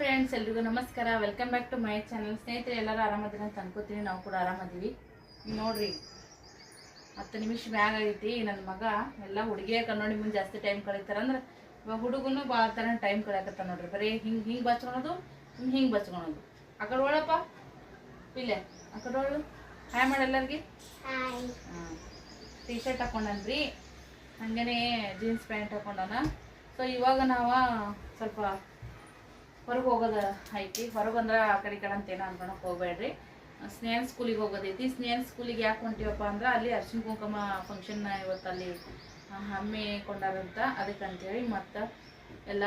Friends ಎಲ್ರಿಗೂ ನಮಸ್ಕಾರ. Welcome back to my channel ಸ್ನೇಹಿತರೆ ಎಲ್ಲರೂ ಆರಾಮದಿನ ಅಂತ ಅನ್ಕೋತೀನಿ. ನಾವು ಕೂಡ ಆರಾಮದೀವಿ. ನೋಡ್ರಿ ಹತ್ತು ನಿಮಿಷ ಮ್ಯಾಗ ಆಗೈತಿ. ನನ್ನ ಮಗ ಎಲ್ಲ ಹುಡುಗಿಯ ಕನ್ನಡಿ ಮುಂದೆ ಜಾಸ್ತಿ ಟೈಮ್ ಕಳೀತಾರ. ಅಂದ್ರೆ ಇವಾಗ ಹುಡುಗನು ಭಾಳ ಥರ ಟೈಮ್ ಕಳಿಯಕತ್ತ ನೋಡ್ರಿ. ಬರೀ ಹಿಂಗೆ ಹಿಂಗೆ ಬಚ್ಕೊಳೋದು ಹಿಂಗೆ ಹಿಂಗೆ ಬಚ್ಕೊಳೋದು. ಆ ಕಡೆ ಒಳಪ್ಪ ಇಲ್ಲೇ ಆ ಕಡೆ ಒಳು ಹಾಯ್ ಮಾಡಿ ಎಲ್ಲರಿಗೆ. ಹಾಂ ಟೀ ಶರ್ಟ್ ಹಾಕೊಂಡನ್ರಿ. ಹಂಗೇನೆ ಜೀನ್ಸ್ ಪ್ಯಾಂಟ್ ಹಾಕೊಂಡನ. ಸೊ ಇವಾಗ ನಾವು ಸ್ವಲ್ಪ ಹೊರಗೆ ಹೋಗೋದು ಐತಿ. ಹೊರಗೆ ಅಂದ್ರೆ ಆ ಕಡೆ ಕಡೆ ಅಂತ ಏನೋ ಅನ್ಕೊಳಕ್ ಹೋಗ್ಬೇಡ್ರಿ. ಸ್ನೇಹನ್ ಸ್ಕೂಲಿಗೆ ಹೋಗೋದೈತಿ. ಸ್ನೇಹನ್ ಸ್ಕೂಲಿಗೆ ಯಾಕೆ ಹೊಂಟಿವಪ್ಪ ಅಂದ್ರೆ ಅಲ್ಲಿ ಅರ್ಶಿನ ಕುಂಕುಮ ಫಂಕ್ಷನ್ ಇವತ್ತು ಅಲ್ಲಿ ಹಮ್ಮಿಕೊಂಡಾರಂತ ಅದಕ್ಕೆ ಅಂತೇಳಿ ಮತ್ತು ಎಲ್ಲ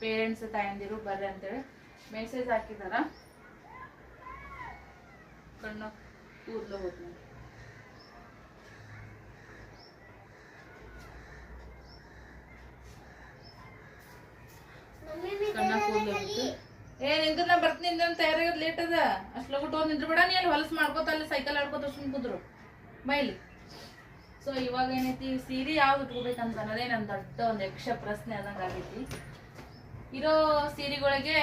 ಪೇರೆಂಟ್ಸ್ ತಾಯಂದಿರು ಬರ್ರಿ ಅಂತೇಳಿ ಮೆಸೇಜ್ ಹಾಕಿದಾರ. ಕಣ್ಣು ಕೂದಲು ಹೋಗ್ತೀನಿ ಕಣ್ಣ ಕೂದಲು ಏ ನಿಂತ ನಾ ಬರ್ತೀನಿ ನಿಂದ ತಯಾರಾಗೋದು ಲೇಟ್ ಅದ? ಅಷ್ಟು ಲಗು ಟೋನ್ ನಿಂದ್ರ ಬೇಡ ನೀ, ಅಲ್ಲಿ ಹೊಲಸು ಮಾಡ್ಕೋತ ಅಲ್ಲಿ ಸೈಕಲ್ ಆಡ್ಕೋತ ಸುಮ್ ಕುದ್ರು. ಮೈಲಿ ಸೊ ಇವಾಗ ಏನೈತಿ, ಸೀರೆ ಯಾವ್ದು ಉಟ್ಕೋಬೇಕಂತ ಅನ್ನೋದೇ ನನ್ನ ದೊಡ್ಡ ಒಂದು ಯಕ್ಷ ಪ್ರಶ್ನೆ ಆದಂಗೆ ಆಗೈತಿ. ಇರೋ ಸೀರೆಗಳಿಗೆ,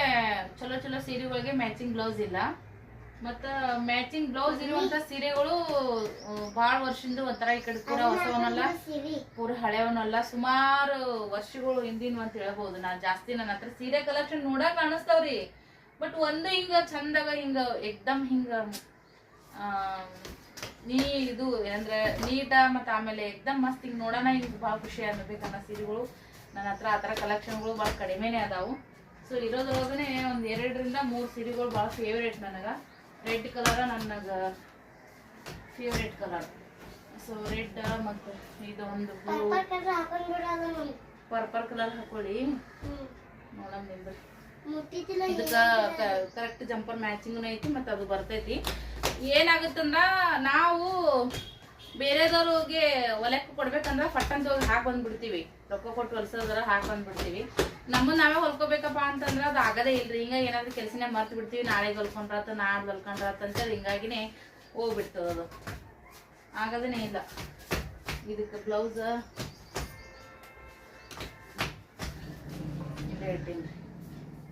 ಚಲೋ ಚಲೋ ಸೀರೆಗಳಿಗೆ ಮ್ಯಾಚಿಂಗ್ ಬ್ಲೌಸ್ ಇಲ್ಲ. ಮತ್ತು ಮ್ಯಾಚಿಂಗ್ ಬ್ಲೌಸ್ ಇರುವಂತ ಸೀರೆಗಳು ಬಹಳ ವರ್ಷದಿಂದ ಒಂಥರ ಈ ಕಡೆ ಪೂರ ಹೊಸವನಲ್ಲ ಪೂರ ಹಳೆಯವನಲ್ಲ ಸುಮಾರು ವರ್ಷಗಳು ಹಿಂದಿನ ಅಂತ ಹೇಳ್ಬೋದು. ನಾ ಜಾಸ್ತಿ ನನ್ನ ಹತ್ರ ಸೀರೆ ಕಲೆಕ್ಷನ್ ನೋಡಕ್ ಕಾಣಿಸ್ತಾವ್ರಿ ಬಟ್ ಒಂದು ಹಿಂಗ ಚಂದಾಗ ಹಿಂಗ ಎಕ್ದಮ್ ಹಿಂಗ ನೀ ಇದು ಅಂದ್ರೆ ನೀಟ ಮತ್ತ ಆಮೇಲೆ ಎಕ್ದಮ್ ಮಸ್ತ್ ಹಿಂಗ್ ನೋಡೋಣ ಹಿಂಗ್ ಬಹಳ ಖುಷಿ ಅನ್ನಬೇಕನ್ನ ಸೀರೆಗಳು. ನನ್ನ ಹತ್ರ ಆತರ ಕಲೆಕ್ಷನ್ಗಳು ಬಹಳ ಕಡಿಮೆನೇ ಅದಾವು. ಸೊ ಇರೋದ್ರೊಳಗನೆ ಒಂದ್ ಎರಡರಿಂದ ಮೂರು ಸೀರೆಗಳು ಬಹಳ ಫೇವ್ರೇಟ್ ನನಗೆ. ರೆಡ್ ಕಲರ ನನಗೆ ಫೇವ್ರೇಟ್ ಕಲರ್ ಸೊ ರೆಡ್ ಮತ್ತು ಇದು ಒಂದು. ಪರ್ಪಲ್ ಕಲರ್ ಹಾಕೊಳ್ಳಿ. ನೋಡಮ್ ಇದಕ್ಕ ಕರೆಕ್ಟ್ ಜಂಪರ್ ಮ್ಯಾಚಿಂಗ್ ಐತಿ ಮತ್ತೆ ಅದು ಬರ್ತೈತಿ. ಏನಾಗುತ್ತಂದ್ರ ನಾವು ಬೇರೆದವ್ರಿಗೆ ಹೊಲಕ್ಕೆ ಕೊಡ್ಬೇಕಂದ್ರ ಫಟ್ಟಂತ ಹೋಗಿ ಹಾಕಿ ಬಂದ್ಬಿಡ್ತೀವಿ. ರೊಕ್ಕ ಕೊಟ್ಟು ಹೊಲ್ಸೋದ್ರ ಹಾಕಿ ಬಂದ್ಬಿಡ್ತೀವಿ. ನಮ್ಮನ್ನ ನಾವೇ ಹೊಲ್ಕೋಬೇಕಪ್ಪ ಅಂತಂದ್ರ ಅದು ಆಗದೇ ಇಲ್ರಿ. ಹಿಂಗ ಏನಾದ್ರು ಕೆಲಸನೇ ಮರ್ತು ಬಿಡ್ತೀವಿ. ನಾಳೆ ಹೊಲ್ಕೊಂಡ್ರಾತ ನಾಳೆ ಹೊಲ್ಕೊಂಡ್ರಾತ ಅಂತೇಳಿ ಹಿಂಗಾಗಿನೇ ಹೋಗ್ಬಿಡ್ತದ ಅದು. ಆಗದೇನೆ ಇಲ್ಲ. ಇದಕ್ಕೆ ಬ್ಲೌಸ್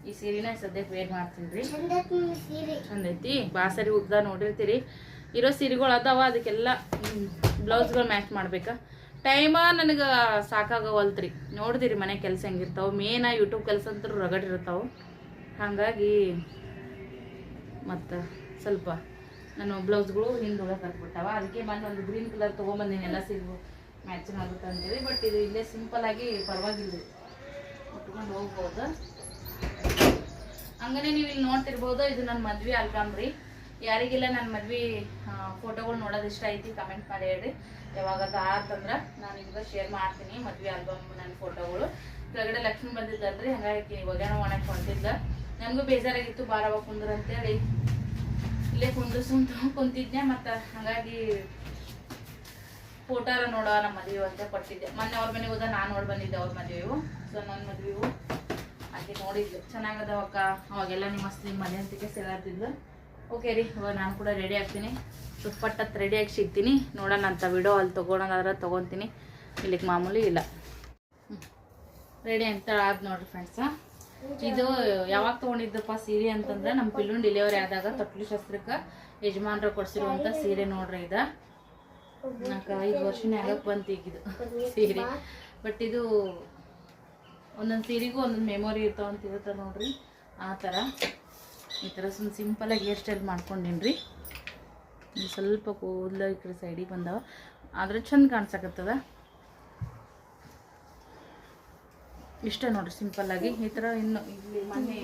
ಈ ಸೀರೆನ ಸದ್ಯಕ್ಕೆ ವೇಟ್ ಮಾಡ್ತೀನಿ ರೀ ಚಂದೈತಿ. ಬಾಸರಿ ಉದ್ದ ನೋಡಿರ್ತೀರಿ. ಇರೋ ಸೀರೆಗಳು ಅದಾವ, ಅದಕ್ಕೆಲ್ಲ ಬ್ಲೌಸ್ಗಳು ಮ್ಯಾಚ್ ಮಾಡ್ಬೇಕಾ? ಟೈಮ ನನಗೆ ಸಾಕಾಗವಲ್ತ್ರಿ. ನೋಡಿದಿರಿ ಮನೆ ಕೆಲಸ ಹೆಂಗಿರ್ತಾವೆ, ಮೇನ ಯೂಟ್ಯೂಬ್ ಕೆಲಸ ಅಂತೂ ರಗಡ್ ಇರ್ತಾವೆ. ಹಾಗಾಗಿ ಮತ್ತು ಸ್ವಲ್ಪ ನಾನು ಬ್ಲೌಸ್ಗಳು ಹಿಂದೊಳಗೆ ಕರ್ಕೊಟ್ಟಾವ. ಅದಕ್ಕೆ ಬಂದು ಒಂದು ಗ್ರೀನ್ ಕಲರ್ ತೊಗೊಂಬಂದಿನಿ, ಎಲ್ಲ ಸೀರೆಗಳು ಮ್ಯಾಚಿಂಗ್ ಆಗುತ್ತೆ ಅಂತೇಳಿ. ಬಟ್ ಇದು ಇಲ್ಲೇ ಸಿಂಪಲ್ ಆಗಿ ಪರವಾಗಿಲ್ಲ ಉಟ್ಕೊಂಡು ಹೋಗ್ಬೋದು. ಹಂಗನೆ ನೀವು ಇಲ್ಲಿ ನೋಡ್ತಿರ್ಬೋದು, ಇದು ನನ್ನ ಮದುವೆ ಆಲ್ಬಮ್ ರೀ ಯಾರಿಗೆಲ್ಲ ನನ್ನ ಮದ್ವೆ ಫೋಟೋಗಳು ನೋಡೋದು ಇಷ್ಟ ಐತಿ ಕಮೆಂಟ್ ಮಾಡಿ ಹೇಳ್ರಿ. ಯಾವಾಗ ಆತಂದ್ರೆ ನಾನು ಈಗ ಶೇರ್ ಮಾಡ್ತೀನಿ, ಮದ್ವೆ ಆಲ್ಬಮ್ ನನ್ನ ಫೋಟೋಗಳು ಕೆಳಗಡೆ ಲಕ್ಷ್ಮಿ ಬಂದಿದ್ದಲ್ರಿ ಹಂಗಾಗಿ ಒಗ್ಯಾನ ಒಣಕ್ ಹೊಂಟಿದ್ದ. ನನಗೂ ಬೇಜಾರಾಗಿತ್ತು ಬಾರವ ಕುಂದ್ರ ಅಂತೇಳಿ. ಇಲ್ಲೇ ಕುಂದ್ರಸಂತ ಕುಂತಿದ್ದೆ ಮತ್ತು ಹಾಗಾಗಿ ಫೋಟೋರ ನೋಡೋ ನಮ್ಮ ಮದುವೆ ಅಂತ ಕೊಟ್ಟಿದ್ದೆ. ಮೊನ್ನೆ ಅವ್ರ ಮನೆಗೆ ಹೋದ, ನಾನು ನೋಡಿ ಬಂದಿದ್ದೆ ಅವ್ರ ಮದುವೆವು ಸೊ ನನ್ನ ಮದುವೆವು ಆಕೆ ನೋಡಿದ್ಲು. ಚೆನ್ನಾಗದವಕ್ಕ ಅವಾಗೆಲ್ಲ ನಿಮ್ಮ ಮನೆ ಅಂತಿಕೆ ಸೇರಾಡ್ತಿದ್ಲು ಓಕೆ ರೀ, ಇವಾಗ ನಾನು ಕೂಡ ರೆಡಿ ಆಗ್ತೀನಿ. ಸುಪ್ಪಟ್ಟತ್ತು ರೆಡಿಯಾಗಿ ಸಿಗ್ತೀನಿ. ನೋಡೋಣ ಅಂತ ವಿಡಿಯೋ ಅಲ್ಲಿ ತೊಗೊಳೋದಾದ್ರೆ ತೊಗೊತೀನಿ. ಇಲ್ಲಿಗೆ ಮಾಮೂಲಿ ಇಲ್ಲ. ರೆಡಿ ಅಂತ ಆದ್ ನೋಡ್ರಿ ಫ್ರೆಂಡ್ಸ ಇದು ಯಾವಾಗ ತೊಗೊಂಡಿದ್ದಪ್ಪ ಸೀರೆ ಅಂತಂದ್ರೆ ನಮ್ಮ ಪಿಲ್ಲು ಡೆಲಿವರಿ ಆದಾಗ ತೊಟ್ಲು ಶಾಸ್ತ್ರಕ್ಕೆ ಯಜಮಾನ್ರ ಕೊಡಿಸಿರುವಂಥ ಸೀರೆ ನೋಡ್ರಿ ಇದು. ನಾಲ್ಕು ಐದು ವರ್ಷನೇ ಆಗಕ್ಕೆ ಬಂತು ಈಗ ಇದು ಸೀರೆ. ಬಟ್ ಇದು ಒಂದೊಂದು ಸೀರೆಗೂ ಒಂದೊಂದು ಮೆಮೊರಿ ಇರ್ತಾವಂತ ಇರುತ್ತೆ ನೋಡ್ರಿ, ಆ ಥರ ಈ ಥರ ಸುಮ್ಮನೆ ಸಿಂಪಲಾಗಿ ಹೇರ್ ಸ್ಟೈಲ್ ಮಾಡ್ಕೊಂಡಿನ್ರಿ ಸ್ವಲ್ಪ ಕೂದಲ ಈ ಕಡೆ ಸೈಡಿಗೆ ಬಂದವ. ಆದರೆ ಚಂದ ಕಾಣಿಸಕತ್ತದ. ಇಷ್ಟೇ ನೋಡ್ರಿ ಸಿಂಪಲ್ಲಾಗಿ ಈ ಥರ ಇನ್ನು ಇಲ್ಲಿ ಮೊನ್ನೆ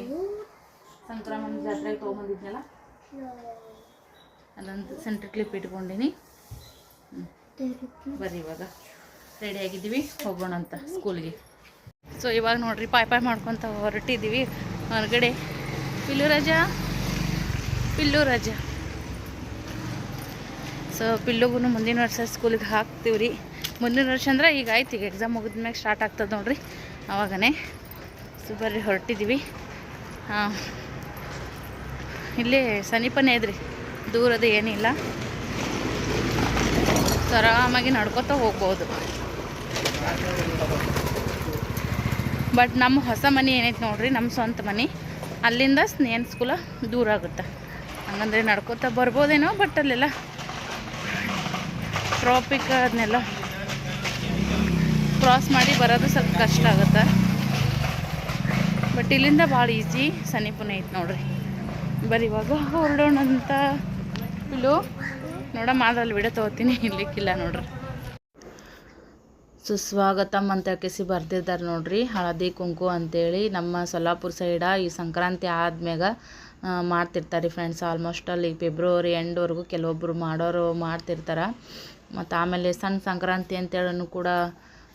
ಸಂಕ್ರಮಣ ಜಾತ್ರೆಗೆ ತೊಗೊಂಬಂದಿದ್ನಲ್ಲ? ಅದಂತ ಸೆಂಟ್ರ್ ಕ್ಲಿಪ್ ಇಟ್ಕೊಂಡಿನಿ. ಬರ್ರಿ ಇವಾಗ. ರೆಡಿ ಆಗಿದ್ದೀವಿ. ಹೋಗೋಣ ಅಂತ ಸ್ಕೂಲ್ಗೆ ಸೊ ಇವಾಗ ನೋಡ್ರಿ ಪಾಯ್ ಪಾಯ್ ಮಾಡ್ಕೊತ ಹೊರಟಿದ್ದೀವಿ. ಹೊರಗಡೆ ಪಿಲ್ಲು ರಜಾ? ಪಿಲ್ಲು ರಜಾ. ಸೊ ಪಿಲ್ಲುಗೂ ಮುಂದಿನ ವರ್ಷ ಸ್ಕೂಲಿಗೆ ಹಾಕ್ತೀವಿ ರೀ ಮುಂದಿನ ವರ್ಷ ಅಂದ್ರೆ ಈಗ ಆಯ್ತು, ಈಗ ಎಕ್ಸಾಮ್ ಮುಗಿದ್ಮ್ಯಾಗ ಸ್ಟಾರ್ಟ್ ಆಗ್ತದೆ ನೋಡ್ರಿ. ಆವಾಗನೇ ಸೊ ಬರ್ರಿ ಹೊರಟಿದ್ದೀವಿ ಹಾಂ. ಇಲ್ಲೇ ಸಮೀಪನೇ ಇದ್ರಿ, ದೂರದ ಏನಿಲ್ಲ. ಸೊ ಆರಾಮಾಗಿ ನಡ್ಕೋತ ಹೋಗ್ಬೋದು. ಬಟ್ ನಮ್ಮ ಹೊಸ ಮನೆ ಏನೈತೆ ನೋಡ್ರಿ, ನಮ್ಮ ಸ್ವಂತ ಮನೆ. ಅಲ್ಲಿಂದ ಸ್ನೇಹನ್ ಸ್ಕೂಲ ದೂರ ಆಗುತ್ತೆ. ಹಂಗಂದ್ರೆ ನಡ್ಕೋತಾ ಬರ್ಬೋದೇನೋ ಬಟ್ ಅಲ್ಲೆಲ್ಲ ಟ್ರಾಫಿಕ್ ಅದನ್ನೆಲ್ಲ ಕ್ರಾಸ್ ಮಾಡಿ ಬರೋದು ಸ್ವಲ್ಪ ಕಷ್ಟ ಆಗುತ್ತೆ. ಬಟ್ ಇಲ್ಲಿಂದ ಭಾಳ ಈಸಿ ಸಮೀಪನೇ ಐತೆ ನೋಡ್ರಿ. ಬರೀ ಇವಾಗ ಹೊರಡೋಣ ಅಂತ ಇಲ್ಲೂ ನೋಡಮ್ಮ, ಅದ್ರಲ್ಲಿ ವಿಡಿಯೋ ತೊಗೋತೀನಿ, ಇರ್ಲಿಕ್ಕಿಲ್ಲ ನೋಡ್ರಿ. ಸುಸ್ವಾಗತಂ ಅಂತ ಕೆಸಿ ಬರ್ದಿದ್ದಾರೆ ನೋಡ್ರಿ. ಹಳದಿ ಕುಂಕು ಅಂತೇಳಿ ನಮ್ಮ ಸೊಲ್ಲಾಪುರ ಸೈಡ ಈ ಸಂಕ್ರಾಂತಿ ಆದ್ಮ್ಯಾಗ ಮಾಡ್ತಿರ್ತಾರೆ ಫ್ರೆಂಡ್ಸ್ ಆಲ್ಮೋಸ್ಟ್ ಅಲ್ಲಿ ಫೆಬ್ರವರಿ ಎಂಡ್ವರೆಗೂ ಕೆಲವೊಬ್ಬರು ಮಾಡೋರು ಮಾಡ್ತಿರ್ತಾರೆ. ಮತ್ತು ಆಮೇಲೆ ಸಣ್ಣ ಸಂಕ್ರಾಂತಿ ಅಂತೇಳೂ ಕೂಡ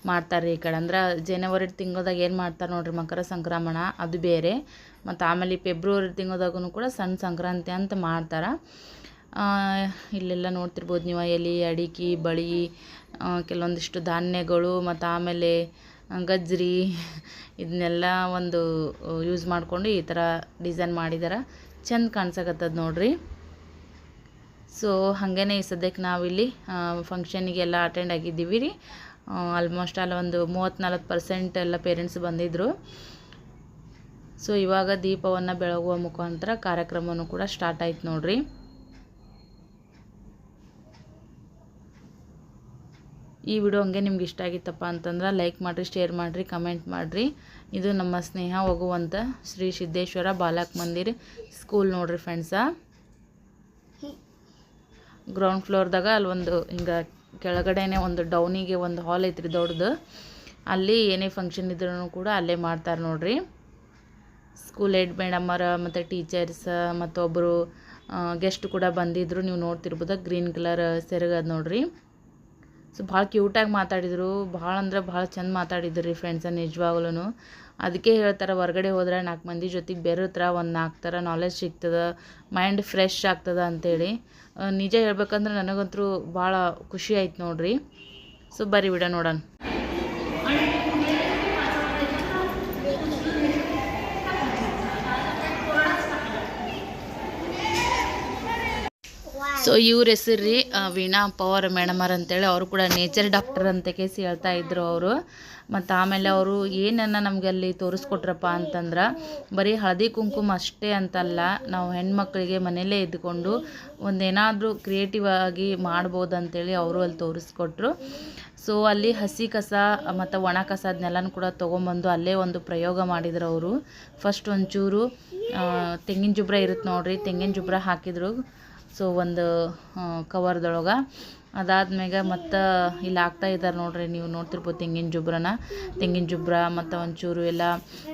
ಮಾಡ್ತಾರೆ ಈ ಕಡೆ. ಅಂದ್ರೆ ಜನವರಿ ತಿಂಗಳದಾಗ ಏನು ಮಾಡ್ತಾರೆ ನೋಡ್ರಿ ಮಕರ ಸಂಕ್ರಮಣ, ಅದು ಬೇರೆ. ಮತ್ತು ಆಮೇಲೆ ಫೆಬ್ರವರಿ ತಿಂಗಳದಾಗೂ ಕೂಡ ಸಣ್ಣ ಸಂಕ್ರಾಂತಿ ಅಂತ ಮಾಡ್ತಾರೆ. ಇಲ್ಲೆಲ್ಲ ನೋಡ್ತಿರ್ಬೋದು ನೀವು ಎಲೆ, ಅಡಿಕೆ, ಬಳಿ ಕೆಲವೊಂದಿಷ್ಟು ಧಾನ್ಯಗಳು ಮತ್ತು ಆಮೇಲೆ ಗಜ್ಜರಿ ಇದನ್ನೆಲ್ಲ ಒಂದು ಯೂಸ್ ಮಾಡಿಕೊಂಡು ಈ ಥರ ಡಿಸೈನ್ ಮಾಡಿದಾರೆ. ಚಂದ ಕಾಣ್ಸಕತ್ತದ ನೋಡ್ರಿ. ಸೊ ಹಾಗೇನೆ ಈ ಸದ್ಯಕ್ಕೆ ನಾವಿಲ್ಲಿ ಫಂಕ್ಷನಿಗೆಲ್ಲ ಅಟೆಂಡ್ ಆಗಿದ್ದೀವಿ ರೀ. ಆಲ್ಮೋಸ್ಟ್ ಆಲ್ ಒಂದು ಮೂವತ್ತು ನಲ್ವತ್ತು ಪರ್ಸೆಂಟ್ ಎಲ್ಲ ಪೇರೆಂಟ್ಸ್ ಬಂದಿದ್ದರು ಸೊ ಇವಾಗ ದೀಪವನ್ನು ಬೆಳಗುವ ಮುಖಾಂತರ ಕಾರ್ಯಕ್ರಮವೂ ಕೂಡ ಸ್ಟಾರ್ಟ್ ಆಯ್ತು ನೋಡ್ರಿ. ಈ ವಿಡಿಯೋ ಹಂಗೆ ನಿಮ್ಗೆ ಇಷ್ಟ ಆಗಿತ್ತಪ್ಪ ಅಂತಂದ್ರೆ ಲೈಕ್ ಮಾಡಿರಿ, ಶೇರ್ ಮಾಡಿರಿ, ಕಮೆಂಟ್ ಮಾಡಿರಿ. ಇದು ನಮ್ಮ ಸ್ನೇಹ ಹೋಗುವಂಥ ಶ್ರೀ ಸಿದ್ದೇಶ್ವರ ಬಾಲಕ್ ಮಂದಿರ್ ಸ್ಕೂಲ್ ನೋಡ್ರಿ ಫ್ರೆಂಡ್ಸ ಗ್ರೌಂಡ್ ಫ್ಲೋರ್ದಾಗ ಅಲ್ಲಿ ಒಂದು ಹಿಂಗೆ ಕೆಳಗಡೆನೆ ಒಂದು ಡೌನಿಗೆ ಒಂದು ಹಾಲ್ ಐತ್ರಿ ದೊಡ್ಡದು. ಅಲ್ಲಿ ಏನೇ ಫಂಕ್ಷನ್ ಇದ್ರೂ ಕೂಡ ಅಲ್ಲೇ ಮಾಡ್ತಾರೆ ನೋಡ್ರಿ. ಸ್ಕೂಲ್ ಹೆಡ್ ಮೇಡಮ್ಮರ ಮತ್ತು ಟೀಚರ್ಸ್ ಮತ್ತೊಬ್ಬರು ಗೆಸ್ಟ್ ಕೂಡ ಬಂದಿದ್ದರು ನೀವು ನೋಡ್ತಿರ್ಬೋದು ಗ್ರೀನ್ ಕಲರ್ ಸೆರಗದ ನೋಡ್ರಿ. ಸೊ ಭಾಳ ಕ್ಯೂಟಾಗಿ ಮಾತಾಡಿದರು. ಭಾಳ ಅಂದ್ರೆ ಭಾಳ ಚಂದ ಮಾತಾಡಿದ್ರು ರೀ ಫ್ರೆಂಡ್ಸ ನಿಜವಾಗ್ಲೂ ಅದಕ್ಕೆ ಹೇಳ್ತಾರೆ ಹೊರಗಡೆ ಹೋದ್ರೆ ನಾಲ್ಕು ಮಂದಿ ಜೊತೆಗೆ ಬೆರೆತ್ರ ಒಂದು ನಾಲ್ಕು ಥರ ನಾಲೆಜ್ ಸಿಗ್ತದೆ ಮೈಂಡ್ ಫ್ರೆಶ್ ಆಗ್ತದೆ ಅಂತೇಳಿ. ಆ, ನಿಜ ಹೇಳ್ಬೇಕಂದ್ರೆ ನನಗಂತೂ ಭಾಳ ಖುಷಿ ಆಯ್ತು ನೋಡಿರಿ. ಸೊ ಬರೀ ವಿಡಿಯೋ ನೋಡೋಣ. ಸೊ ಇವ್ರ ಹೆಸರು ರೀ ವೀಣಾ ಪವರ್ ಮೇಡಮರ್ ಅಂತೇಳಿ ಅವರು ಕೂಡ ನೇಚರ್ ಡಾಕ್ಟರ್ ಅಂತ ಕೇಸಿ ಹೇಳ್ತಾ ಇದ್ರು ಅವರು. ಮತ್ತು ಆಮೇಲೆ ಅವರು ಏನನ್ನ ನಮಗೆ ಅಲ್ಲಿ ತೋರಿಸ್ಕೊಟ್ರಪ್ಪ ಅಂತಂದ್ರೆ, ಬರೀ ಹಳದಿ ಕುಂಕುಮ ಅಷ್ಟೇ ಅಂತಲ್ಲ, ನಾವು ಹೆಣ್ಮಕ್ಳಿಗೆ ಮನೆಯಲ್ಲೇ ಇದ್ಕೊಂಡು ಒಂದೇನಾದರೂ ಕ್ರಿಯೇಟಿವ್ ಆಗಿ ಮಾಡ್ಬೋದು ಅಂತೇಳಿ ಅವರು ಅಲ್ಲಿ ತೋರಿಸ್ಕೊಟ್ರು. ಸೊ ಅಲ್ಲಿ ಹಸಿ ಕಸ, ಮತ್ತು ಒಣ ಕಸ ಅದನ್ನೆಲ್ಲನೂ ಕೂಡ ತೊಗೊಂಬಂದು ಅಲ್ಲೇ ಒಂದು ಪ್ರಯೋಗ ಮಾಡಿದ್ರು ಅವರು. ಫಸ್ಟ್ ಒಂಚೂರು ತೆಂಗಿನ ಜುಬ್ರ ಇರುತ್ತೆ ನೋಡಿರಿ, ತೆಂಗಿನ ಜುಬ್ರ ಹಾಕಿದ್ರು. ಸೊ ಒಂದು ಕವರ್ದೊಳಗೆ ಅದಾದ್ಮ್ಯಾಗ ಮತ್ತು ಇಲ್ಲಿ ಹಾಕ್ತಾ ಇದ್ದಾರೆ ನೋಡ್ರಿ, ನೀವು ನೋಡ್ತಿರ್ಬೋದು ತೆಂಗಿನ ಜುಬ್ರನ. ತೆಂಗಿನ ಜುಬ್ರ ಮತ್ತು ಒಂಚೂರು ಎಲ್ಲ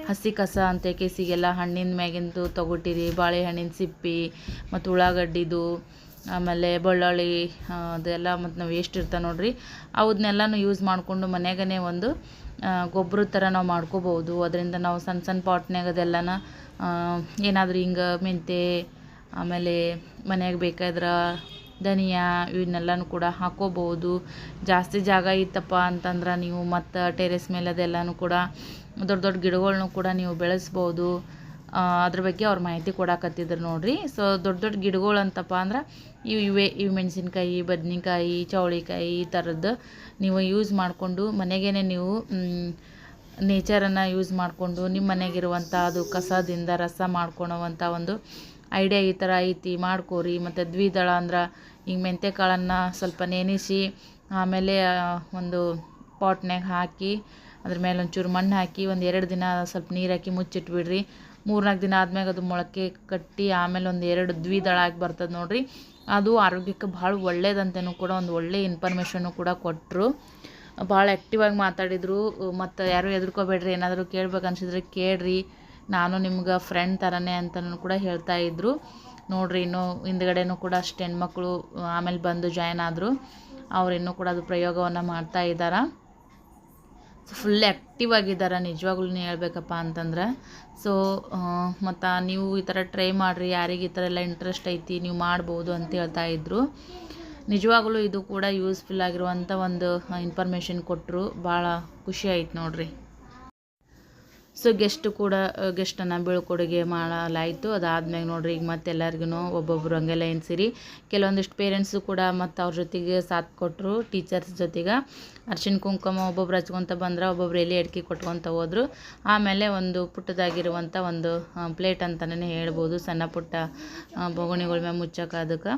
ಹಸಿ ಕಸ ಅಂತ ಕೇಸಿಗೆಲ್ಲ ಹಣ್ಣಿನ ಮ್ಯಾಗಿಂದು ತೊಗೊಟ್ಟಿರಿ ಬಾಳೆಹಣ್ಣಿನ ಸಿಪ್ಪಿ, ಮತ್ತು ಉಳ್ಳಾಗಡ್ಡಿದು, ಆಮೇಲೆ ಬೆಳ್ಳುಳ್ಳಿ ಅದೆಲ್ಲ ಮತ್ತು ನಾವು ವೇಸ್ಟ್ ಇರ್ತಾವೆ ನೋಡ್ರಿ ಅವನ್ನೆಲ್ಲನೂ ಯೂಸ್ ಮಾಡಿಕೊಂಡು ಮನ್ಯಾಗನೆ ಒಂದು ಗೊಬ್ಬರ ಥರ ನಾವು ಮಾಡ್ಕೋಬೋದು ಅದರಿಂದ ನಾವು ಸಣ್ಣ ಸಣ್ಣ ಪಾಟ್ನಾಗ ಅದೆಲ್ಲನ ಏನಾದರೂ ಹಿಂಗೆ ಮೆಂತೆ ಆಮೇಲೆ ಮನೆಯಾಗ ಬೇಕಾದ್ರೆ ಧನಿಯಾ ಇವನ್ನೆಲ್ಲನೂ ಕೂಡ ಹಾಕೋಬೋದು ಜಾಸ್ತಿ ಜಾಗ ಇತ್ತಪ್ಪ ಅಂತಂದ್ರೆ ನೀವು ಮತ್ತು ಟೆರೆಸ್ ಮೇಲೆ ಅದೆಲ್ಲನೂ ಕೂಡ ದೊಡ್ಡ ದೊಡ್ಡ ಗಿಡಗಳನ್ನು ಕೂಡ ನೀವು ಬೆಳೆಸ್ಬೋದು. ಅದ್ರ ಬಗ್ಗೆ ಅವ್ರು ಮಾಹಿತಿ ಕೊಡಾಕತ್ತಿದ್ರು ನೋಡ್ರಿ. ಸೊ ದೊಡ್ಡ ದೊಡ್ಡ ಗಿಡಗಳು ಅಂತಪ್ಪ ಅಂದ್ರೆ ಇವು ಇವೆ, ಇವು ಮೆಣಸಿನ್ಕಾಯಿ, ಬದ್ನೆಕಾಯಿ, ಚೌಳಿಕಾಯಿ ಈ ಥರದ್ದು ನೀವು ಯೂಸ್ ಮಾಡಿಕೊಂಡು ಮನೆಗೇ ನೀವು ನೇಚರನ್ನು ಯೂಸ್ ಮಾಡಿಕೊಂಡು ನಿಮ್ಮ ಮನೆಗಿರುವಂಥ ಅದು ಕಸದಿಂದ ರಸ ಮಾಡ್ಕೊಳೋವಂಥ ಒಂದು ಐಡಿಯಾ ಈ ಥರ ಐತಿ, ಮಾಡ್ಕೋರಿ. ಮತ್ತು ದ್ವಿದಳ ಅಂದ್ರೆ ಈಗ ಮೆಂತ್ಯ ಕಾಳನ್ನು ಸ್ವಲ್ಪ ನೆನೆಸಿ, ಆಮೇಲೆ ಒಂದು ಪಾಟ್ನ್ಯಾಗ ಹಾಕಿ, ಅದ್ರ ಮೇಲೆ ಒಂಚೂರು ಮಣ್ಣು ಹಾಕಿ, ಒಂದು ಎರಡು ದಿನ ಸ್ವಲ್ಪ ನೀರು ಹಾಕಿ ಮುಚ್ಚಿಟ್ಬಿಡ್ರಿ. ಮೂರ್ನಾಲ್ಕು ದಿನ ಆದ್ಮ್ಯಾಗ ಅದು ಮೊಳಕೆ ಕಟ್ಟಿ, ಆಮೇಲೆ ಒಂದು ಎರಡು ದ್ವಿದಳ ಆಗಿ ಬರ್ತದೆ ನೋಡಿರಿ. ಅದು ಆರೋಗ್ಯಕ್ಕೆ ಭಾಳ ಒಳ್ಳೇದಂತನೂ ಕೂಡ, ಒಂದು ಒಳ್ಳೆ ಇನ್ಫಾರ್ಮೇಷನ್ನು ಕೂಡ ಕೊಟ್ಟರು ಭಾಳ ಆ್ಯಕ್ಟಿವಾಗಿ ಮಾತಾಡಿದರು. ಮತ್ತು ಯಾರೂ ಹೆದರ್ಕೋಬೇಡ್ರಿ ಏನಾದರೂ ಕೇಳ್ಬೇಕು ಅನ್ಸಿದ್ರೆ ಕೇಳ್ರಿ. ನಾನು ನಿಮ್ಗೆ ಫ್ರೆಂಡ್ ಥರನೇ ಅಂತಲೂ ಕೂಡ ಹೇಳ್ತಾ ಇದ್ದರು ನೋಡ್ರಿ ಇನ್ನೂ ಹಿಂದ್ಗಡೆನೂ ಕೂಡ ಅಷ್ಟು ಹೆಣ್ಮಕ್ಳು ಆಮೇಲೆ ಬಂದು ಜಾಯ್ನ್ ಆದರು. ಅವ್ರು ಇನ್ನೂ ಕೂಡ ಅದು ಪ್ರಯೋಗವನ್ನು ಮಾಡ್ತಾ ಇದ್ದಾರೆ ಫುಲ್ ಆ್ಯಕ್ಟಿವ್ ಆಗಿದ್ದಾರೆ ನಿಜವಾಗ್ಲೂ ಹೇಳ್ಬೇಕಪ್ಪ ಅಂತಂದ್ರೆ. ಸೊ ಮತ್ತು ನೀವು ಈ ಥರ ಟ್ರೈ ಮಾಡಿರಿ, ಯಾರಿಗೆ ಈ ಥರ ಎಲ್ಲ ಇಂಟ್ರೆಸ್ಟ್ ಐತಿ, ನೀವು ಮಾಡ್ಬೋದು ಅಂತ ಹೇಳ್ತಾ ಇದ್ದರು ನಿಜವಾಗ್ಲೂ ಇದು ಕೂಡ ಯೂಸ್ಫುಲ್ ಆಗಿರುವಂಥ ಒಂದು ಇನ್ಫಾರ್ಮೇಷನ್ ಕೊಟ್ಟರು ಭಾಳ ಖುಷಿ ಆಯ್ತು ನೋಡ್ರಿ. ಸೊ ಗೆಸ್ಟ್ ಕೂಡ ಗೆಸ್ಟನ್ನು ಬೀಳ್ಕೊಡುಗೆ ಮಾಡಲಾಯಿತು. ಅದಾದ್ಮೇಲೆ ನೋಡ್ರಿ, ಈಗ ಮತ್ತೆ ಎಲ್ಲರಿಗೂ ಒಬ್ಬೊಬ್ರು ಹಂಗೆಲ್ಲ ಸಿರಿ ಕೆಲವೊಂದಿಷ್ಟು ಪೇರೆಂಟ್ಸು ಕೂಡ ಮತ್ತು ಅವ್ರ ಜೊತೆಗೆ ಸಾಥ್ ಕೊಟ್ಟರು ಟೀಚರ್ಸ್ ಜೊತೆಗೆ. ಅರ್ಶಿಣ ಕುಂಕುಮ ಒಬ್ಬೊಬ್ರು ಹಚ್ಕೊತ ಬಂದ್ರೆ, ಒಬ್ಬೊಬ್ರು ಎಲೆ ಅಡಿಕೆ ಕೊಟ್ಕೊತ ಹೋದ್ರು. ಆಮೇಲೆ ಒಂದು ಪುಟ್ಟದಾಗಿರುವಂಥ ಒಂದು ಪ್ಲೇಟ್ ಅಂತಲೇ ಹೇಳ್ಬೋದು, ಸಣ್ಣ ಪುಟ್ಟ ಬೊಗಣಿಗಳ ಮ್ಯಾಲೆ ಮುಚ್ಚಕ್ಕೆ ಅದಕ್ಕೆ.